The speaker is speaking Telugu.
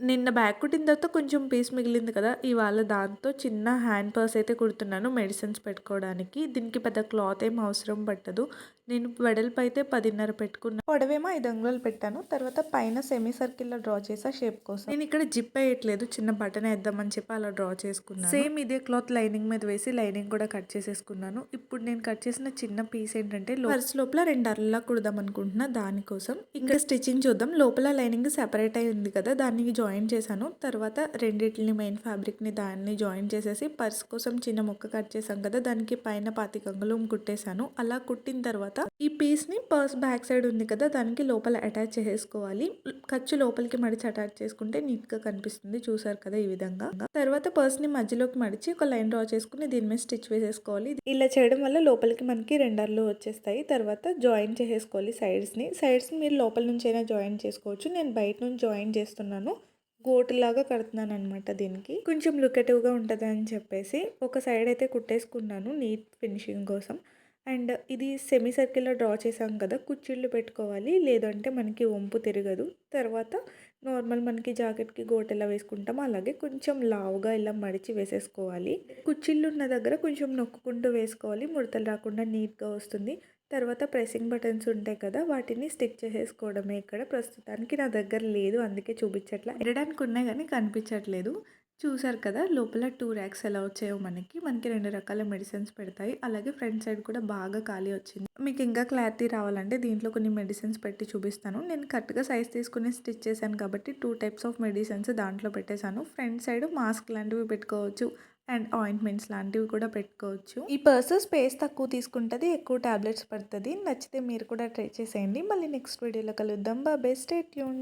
నిన్న బ్యాగ్ కుట్టిన తర్వాత కొంచెం పీస్ మిగిలింది కదా ఇవాళ దాంతో చిన్న హ్యాండ్ పర్స్ అయితే కుడుతున్నాను మెడిసిన్స్ పెట్టుకోవడానికి. దీనికి పెద్ద క్లాత్ ఏం అవసరం పట్టదు. నేను వెడల్పు అయితే పదిన్నర పెట్టుకున్నాను పొడవేమో ఐదు అంగుళాలు పెట్టాను. తర్వాత పైన సెమీ సర్కిల్లో డ్రా చేసా షేప్ కోసం. నేను ఇక్కడ జిప్ వేయట్లేదు. చిన్న బటన్ వేద్దామని చెప్పి అలా డ్రా చేసుకున్నాను. సేమ్ ఇదే క్లాత్ లైనింగ్ మీద వేసి లైనింగ్ కూడా కట్ చేసేసుకున్నాను. ఇప్పుడు నేను కట్ చేసిన చిన్న పీస్ ఏంటంటే పర్స్ లోపల రెండు అరలా కుడదాం అనుకుంటున్నా దానికోసం. ఇక్కడ స్టిచ్చింగ్ చూద్దాం. లోపల లైనింగ్ సెపరేట్ అయి ఉంది కదా దాన్ని జాయిన్ చేశాను. తర్వాత రెండింటిని మెయిన్ ఫ్యాబ్రిక్ని దాన్ని జాయిన్ చేసేసి పర్స్ కోసం చిన్న ముక్క కట్ చేసాం కదా దానికి పైన పాతి కంగులు కుట్టేశాను. అలా కుట్టిన తర్వాత ఈ పీస్ని పర్స్ బ్యాక్ సైడ్ ఉంది కదా దానికి లోపల అటాచ్ చేసుకోవాలి ఖర్చు లోపలికి మడిచి అటాచ్ చేసుకుంటే నీట్గా కనిపిస్తుంది చూసారు కదా ఈ విధంగా. తర్వాత పర్స్ని మధ్యలోకి మడిచి ఒక లైన్ డ్రా చేసుకుని దీని మీద స్టిచ్ వేసేసుకోవాలి. ఇలా చేయడం వల్ల లోపలికి మనకి రెండర్లు వచ్చేస్తాయి. తర్వాత జాయిన్ చేసేసుకోవాలి సైడ్స్ని. సైడ్స్ని మీరు లోపల నుంచి అయినా జాయిన్ చేసుకోవచ్చు. నేను బయట నుంచి జాయిన్ చేస్తున్నాను. గోటులాగా కడుతున్నాను అనమాట దీనికి. కొంచెం లుకెటివ్గా ఉంటుంది అని చెప్పేసి ఒక సైడ్ అయితే కుట్టేసుకున్నాను నీట్ ఫినిషింగ్ కోసం. అండ్ ఇది సెమీ సర్కిల్లో డ్రా చేసాం కదా కుచ్చిళ్ళు పెట్టుకోవాలి. లేదంటే మనకి వంపు తిరగదు. తర్వాత నార్మల్ మనకి జాకెట్కి గోటెలా ఎలా వేసుకుంటామో అలాగే కొంచెం లావుగా ఇలా మడిచి వేసేసుకోవాలి. కుచ్చిళ్ళు ఉన్న దగ్గర కొంచెం నొక్కుకుంటూ వేసుకోవాలి. ముడతలు రాకుండా నీట్గా వస్తుంది. తర్వాత ప్రెసింగ్ బటన్స్ ఉంటాయి కదా వాటిని స్టిక్ చేసేసుకోవడమే ఇక్కడ. ప్రస్తుతానికి నా దగ్గర లేదు అందుకే చూపించట్లా. ఎడడానికి ఉన్నాయి కానీ కనిపించట్లేదు. చూసారు కదా లోపల టూ ర్యాక్స్ ఎలా వచ్చాయో మనకి. మనకి రెండు రకాల మెడిసిన్స్ పెడతాయి. అలాగే ఫ్రంట్ సైడ్ కూడా బాగా ఖాళీ వచ్చింది. మీకు ఇంకా క్లారిటీ రావాలంటే దీంట్లో కొన్ని మెడిసిన్స్ పెట్టి చూపిస్తాను. నేను కరెక్ట్గా సైజ్ తీసుకుని స్టిచ్ చేశాను కాబట్టి టూ టైప్స్ ఆఫ్ మెడిసిన్స్ దాంట్లో పెట్టేశాను. ఫ్రంట్ సైడ్ మాస్క్ లాంటివి పెట్టుకోవచ్చు. అండ్ ఆయింట్మెంట్స్ లాంటివి కూడా పెట్టుకోవచ్చు. ఈ పర్స్ స్పేస్ తక్కువ తీసుకుంటుంది ఎక్కువ టాబ్లెట్స్ పడుతుంది. నచ్చితే మీరు కూడా ట్రై చేసేయండి. మళ్ళీ నెక్స్ట్ వీడియోలో కలుద్దాం. బా బెస్ట్ ట్యూన్